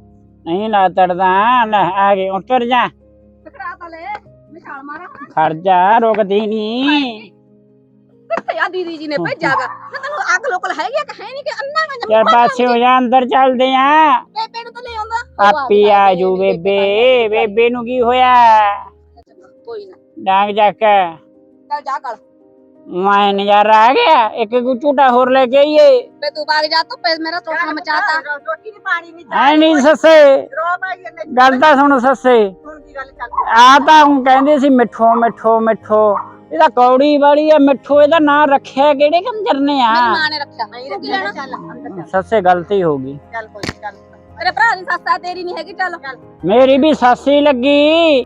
[SPEAKER 1] ਨਹੀਂ ਨਾ ਤੜਦਾ ਲੈ ਆਗੇ ਉੱਤਰ ਜਾ।
[SPEAKER 5] ਟਕਰਾ ਤਾਂ ਲੈ
[SPEAKER 1] ਖੜ ਜਾ ਰੁਕਦੀ ਨਹੀਂ
[SPEAKER 5] ਕਿੱਥੇ ਆ ਦੀਦੀ ਜੀ ਨੇ ਭੇਜਾਗਾ ਮੈਂ ਤੈਨੂੰ ਅੱਗ ਲੋਕਲ ਹੈਗੀ ਆ ਕਿ ਹੈ ਨਹੀਂ ਕਿ ਅੰਨਾ ਨਾ
[SPEAKER 1] ਚਾਰ ਪਾਸੇ ਹੋ ਜਾ ਅੰਦਰ ਚੱਲਦੇ ਆ।
[SPEAKER 5] ਬੇਬੇ ਨੂੰ ਤਾਂ ਲੈ ਆਉਂਦਾ।
[SPEAKER 1] ਆਪੀ ਆ ਜੂ ਬੇਬੇ ਬੇਬੇ ਨੂੰ ਕੀ ਹੋਇਆ?
[SPEAKER 5] ਕੋਈ ਨਾ।
[SPEAKER 1] ਡਾਂਗ ਚੱਕ।
[SPEAKER 5] ਚੱਲ ਜਾ ਕਰ
[SPEAKER 1] ਮੈਂ ਨਜ਼ਾਰਾ ਆ ਗਿਆ ਇੱਕ ਝੂਟਾ ਹੋਰ ਲੈ ਕੇ ਆਈਏ।
[SPEAKER 5] ਬੇ ਤੂੰ ਬਾਗ ਜਾ ਤੂੰ ਪੇ ਮੇਰਾ ਟੋਟਾ ਮਚਾਤਾ।
[SPEAKER 6] ਰੋਟੀ ਨਹੀਂ ਪਾਣੀ ਨਹੀਂ
[SPEAKER 1] ਐ ਨਹੀਂ ਸੱਸੇ।
[SPEAKER 6] ਰੋ ਬਾਈ ਇਹਨੇ
[SPEAKER 1] ਗੱਲ ਤਾਂ ਸੁਣ ਸੱਸੇ।
[SPEAKER 6] ਹੁਣ ਦੀ ਗੱਲ ਚੱਲ
[SPEAKER 1] ਆ ਤਾਂ ਉਹ ਕਹਿੰਦੇ ਸੀ ਮਿੱਠੋ ਮਿੱਠੋ ਮਿੱਠੋ। ਇਹਦਾ ਕੌੜੀ ਵਾਲੀ ਆ ਮਿੱਠੋ ਇਹਦਾ ਨਾਂ ਰੱਖਿਆ ਕਿਹੜੇ ਕੰਜਰ ਨੇ
[SPEAKER 5] ਮੇਰੀ
[SPEAKER 1] ਆ
[SPEAKER 5] ਮਾਂ ਨੇ ਰੱਖਿਆ।
[SPEAKER 6] ਨਹੀਂ
[SPEAKER 5] ਕੀ
[SPEAKER 1] ਸੱਸੇ ਗਲਤੀ ਹੋ ਗਈ।
[SPEAKER 6] ਚੱਲ ਕੋਈ ਚੱਲ।
[SPEAKER 5] ਤੇਰੇ ਭਰਾ ਦੀ ਸੱਸ ਆ ਤੇਰੀ ਨਹੀਂ ਹੈਗੀ ਚੱਲ।
[SPEAKER 1] ਮੇਰੀ ਵੀ ਸਾਸੀ ਲੱਗੀ।